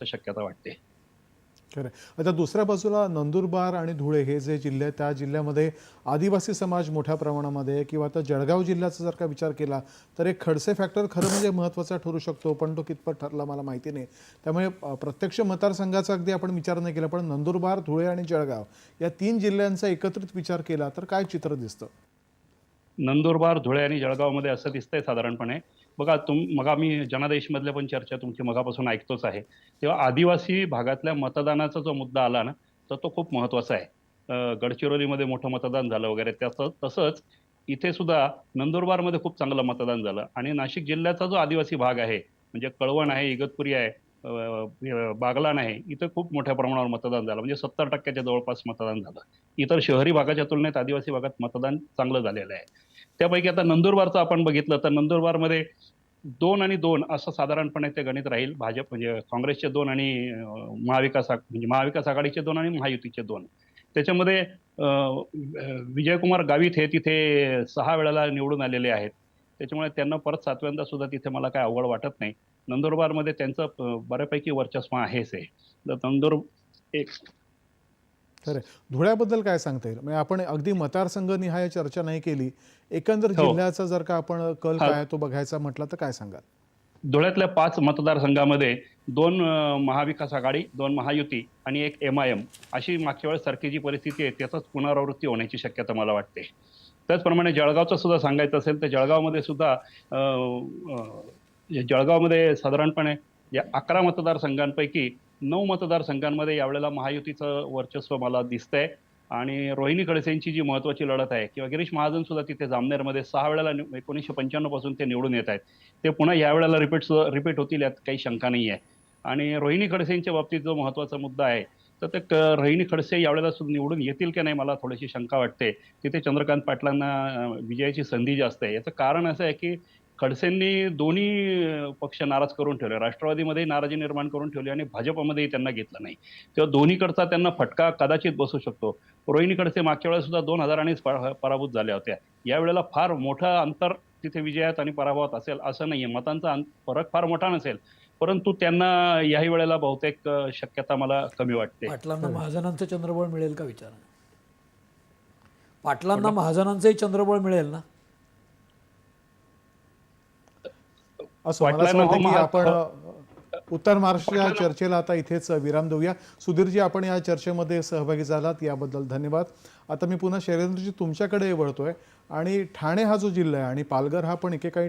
जास्त शक्यता वाटते. खरं. आता दुसऱ्या बाजूला नंदुरबार आणि धुळे हे जे जिल्हे आहेत त्या जिल्ह्यामध्ये आदिवासी समाज मोठ्या प्रमाणामध्ये किंवा आता जळगाव जिल्ह्याचा जर का विचार केला तर एक खडसे फॅक्टर खरं म्हणजे महत्त्वाचा ठरू शकतो पण तो कितपत ठरला मला माहिती नाही. त्यामुळे प्रत्यक्ष मतदारसंघाचा अगदी आपण विचार नाही केला पण नंदुरबार धुळे आणि जळगाव या तीन जिल्ह्यांचा एकत्रित विचार केला तर काय चित्र दिसतं? नंदुरबार धुळे आणि जळगावमध्ये असं दिसतंय साधारणपणे. बघा तुम मग आम्ही जनादेशमधल्या पण चर्चा तुमची मगापासून ऐकतोच आहे. तेव्हा आदिवासी भागातल्या मतदानाचा जो मुद्दा आला ना तर तो खूप महत्त्वाचा आहे. गडचिरोलीमध्ये मोठं मतदान झालं वगैरे त्याचं तसंच इथे सुद्धा नंदुरबारमध्ये खूप चांगलं मतदान झालं. आणि नाशिक जिल्ह्याचा जो आदिवासी भाग आहे म्हणजे कळवण आहे इगतपुरी आहे बागलाण आहे इथं खूप मोठ्या प्रमाणावर मतदान झालं. म्हणजे सत्तर टक्क्याच्या जवळपास मतदान झालं. इतर शहरी भागाच्या तुलनेत आदिवासी भागात मतदान चांगलं झालेलं आहे. त्यापैकी आता नंदुरबारचं आपण बघितलं तर नंदुरबारमध्ये दोन आणि दोन असं साधारणपणे ते गणित राहील. भाजप म्हणजे काँग्रेसचे दोन आणि महाविकास म्हणजे महाविकास आघाडीचे दोन आणि महायुतीचे दोन. त्याच्यामध्ये विजयकुमार गावित हे तिथे सहा वेळेला निवडून आलेले आहेत. त्याच्यामुळे त्यांना परत सातव्यांदा सुद्धा तिथे मला काय अवघड वाटत नाही. नंदुरबारमध्ये त्यांचं बऱ्यापैकी वर्चस्व आहेच आहे तर नंदुर एक खरं धुळ्याबद्दल काय सांगता येईल? म्हणजे आपण अगदी मतदारसंघ निहाय चर्चा नाही केली. एकंदर हो. जिल्ह्याचा जर का आपण कल. काय तो बघायचा म्हटलं तर काय सांगाल? धुळ्यातल्या पाच मतदारसंघामध्ये दोन महाविकास आघाडी दोन महायुती आणि एक एम आय एम अशी मागच्या वेळेस सारखी जी परिस्थिती आहे त्याचाच पुनरावृत्ती होण्याची शक्यता मला वाटते. त्याचप्रमाणे जळगावचं सुद्धा सांगायचं असेल तर जळगावमध्ये सुद्धा जळगावमध्ये साधारणपणे या अकरा मतदारसंघांपैकी नऊ मतदारसंघांमध्ये यावेळेला महायुतीचं वर्चस्व मला दिसतंय. आणि रोहिणी खडसेंची जी महत्वाची लढत आहे किंवा गिरीश महाजन सुद्धा तिथे जामनेरमध्ये सहा वेळेला एकोणीसशे पंच्याण्णवपासून ते निवडून येत आहेत. ते पुन्हा यावेळेला रिपीट रिपीट होतील यात काही शंका नाही आहे आणि रोहिणी खडसेंच्या बाबतीत जो महत्त्वाचा मुद्दा आहे तर ते क- खडसे यावेळेला सुद्धा निवडून येतील की नाही मला थोडीशी शंका वाटते. तिथे चंद्रकांत पाटलांना विजयाची संधी जास्त आहे. याचं कारण असं आहे की खडसेंनी दोन्ही पक्ष नाराज करून ठेवले. राष्ट्रवादीमध्ये नाराजी निर्माण करून ठेवली आणि भाजपमध्येही त्यांना घेतलं नाही. तेव्हा दोन्हीकडचा त्यांना फटका कदाचित बसू शकतो. रोहिणी खडसे मागच्या वेळेस सुद्धा दोन हजारांनीच पराभूत झाल्या होत्या. यावेळेला फार मोठं अंतर तिथे विजयात आणि पराभवात असेल असं नाही आहे मतांचा फरक फार मोठा नसेल. परंतु त्यांना याही वेळेला बहुतेक शक्यता मला कमी वाटते. पाटलांना महाजनांचं चंद्रबळ मिळेल का विचार? पाटलांना महाजनांचंही चंद्रबळ मिळेल ना? असं आपण उत्तर महाराष्ट्र या चर्चेला आता इथेच विराम देऊया. सुधीरजी आपण या चर्चेमध्ये सहभागी झालात याबद्दल धन्यवाद. आता मी पुन्हा शैलेंद्रजी तुमच्याकडे वळतोय. आणि ठाणे हा जो जिल्हा आहे आणि पालघर हा पण एकेकाळी